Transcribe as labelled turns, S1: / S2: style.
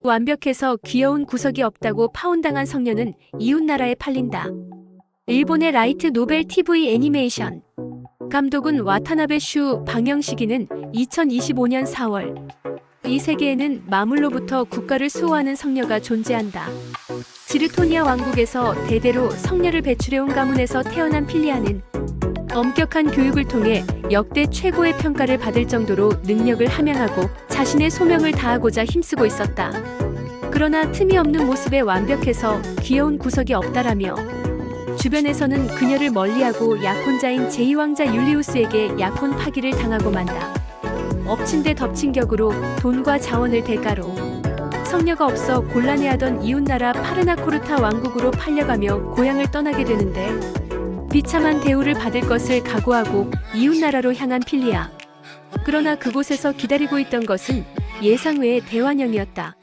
S1: 완벽해서 귀여운 구석이 없다고 파혼당한 성녀는 이웃나라에 팔린다. 일본의 라이트 노벨 TV 애니메이션. 감독은 와타나베 슈, 방영 시기는 2025년 4월. 이 세계에는 마물로부터 국가를 수호하는 성녀가 존재한다. 지르토니아 왕국에서 대대로 성녀를 배출해온 가문에서 태어난 필리아는 엄격한 교육을 통해 역대 최고의 평가를 받을 정도로 능력을 함양하고 자신의 소명을 다하고자 힘쓰고 있었다. 그러나 틈이 없는 모습에 완벽해서 귀여운 구석이 없다라며 주변에서는 그녀를 멀리하고 약혼자인 제2왕자 율리우스에게 약혼 파기를 당하고 만다. 엎친 데 덮친 격으로 돈과 자원을 대가로 성녀가 없어 곤란해하던 이웃나라 파르나코르타 왕국으로 팔려가며 고향을 떠나게 되는데 비참한 대우를 받을 것을 각오하고 이웃나라로 향한 필리아. 그러나 그곳에서 기다리고 있던 것은 예상 외의 대환영이었다.